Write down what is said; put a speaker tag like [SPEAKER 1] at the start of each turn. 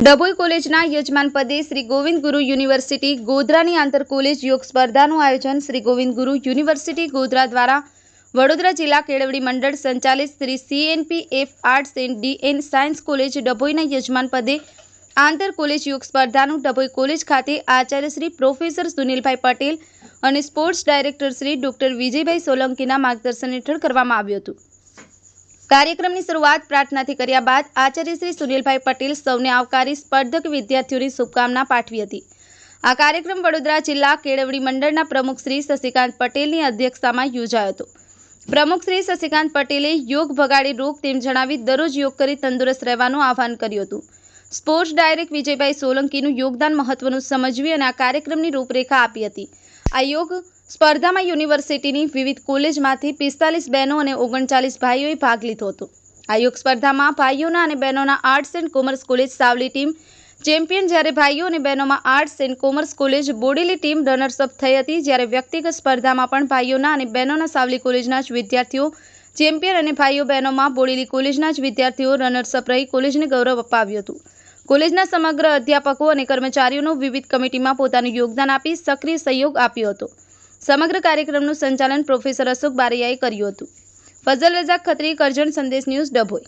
[SPEAKER 1] ડભોઈ કોલેજના યજમાન પદે શ્રી ગોવિંદ ગુરુ યુનિવર્સિટી ગોધરાની આંતર કોલેજ યોગ સ્પર્ધાનું આયોજન શ્રી ગોવિંદ ગુરુ યુનિવર્સિટી ગોધરા દ્વારા વડોદરા જિલ્લા કેળવણી મંડળ સંચાલિત Shri CNP F arts and DN science college ડભોઈના યજમાન પદે આંતર કોલેજ યોગ સ્પર્ધાનું ડભોઈ કોલેજ ખાતે આચાર્ય શ્રી પ્રોફેસર સુનિલભાઈ પટેલ અને sports director Shri doctor Vijaybhai સોલંકીના માર્ગદર્શન હેઠળ કરવામાં આવ્યું હતું. કાર્યક્રમની શરૂઆત પ્રાર્થનાથી કર્યા બાદ આચાર્ય શ્રી સુનિલભાઈ પટેલ સૌને આવકારી સ્પર્ધક વિદ્યાર્થીઓની શુભકામના પાઠવી હતી. આ કાર્યક્રમ વડોદરા જિલ્લા કેળવણી મંડળના પ્રમુખ શ્રી શશિકાંત પટેલની અધ્યક્ષતામાં યોજાયો હતો. પ્રમુખ શ્રી શશિકાંત પટેલે યોગ ભગાડી રોગ તેમ જણાવી દરરોજ યોગ કરી તંદુરસ્ત રહેવાનું આહવાન કર્યું હતું. સ્પોર્ટ્સ ડાયરેક્ટ વિજયભાઈ સોલંકીનું યોગદાન મહત્વનું સમજવી અને આ કાર્યક્રમની રૂપરેખા આપી હતી. આ યોગ સ્પર્ધામાં યુનિવર્સિટીની વિવિધ કોલેજમાંથી પિસ્તાલીસ બહેનો અને ઓગણચાલીસ ભાઈઓએ ભાગ લીધો હતો. આ યોગ સ્પર્ધામાં ભાઈઓના અને બહેનોના arts and commerce college Savli team champion જ્યારે ભાઈઓ અને બહેનોમાં arts and commerce college Bodeli team runners up થઈ હતી જ્યારે વ્યક્તિગત સ્પર્ધામાં પણ ભાઈઓના અને બહેનોના સાવલી કોલેજના જ વિદ્યાર્થીઓ ચેમ્પિયન અને ભાઈઓ બહેનોમાં બોડેલી કોલેજના જ વિદ્યાર્થીઓ રનર્સઅપ રહી કોલેજને ગૌરવ અપાવ્યું હતું. કોલેજના સમગ્ર અધ્યાપકો અને કર્મચારીઓનું વિવિધ કમિટીમાં પોતાનું યોગદાન આપી સક્રિય સહયોગ આપ્યો હતો. સમગ્ર કાર્યક્રમનું સંચાલન પ્રોફેસર અશોક બારૈયાએ કર્યું હતું. ફઝલ રઝાક ખત્રી, કરજણ સંદેશ ન્યૂઝ, ડભોઈ.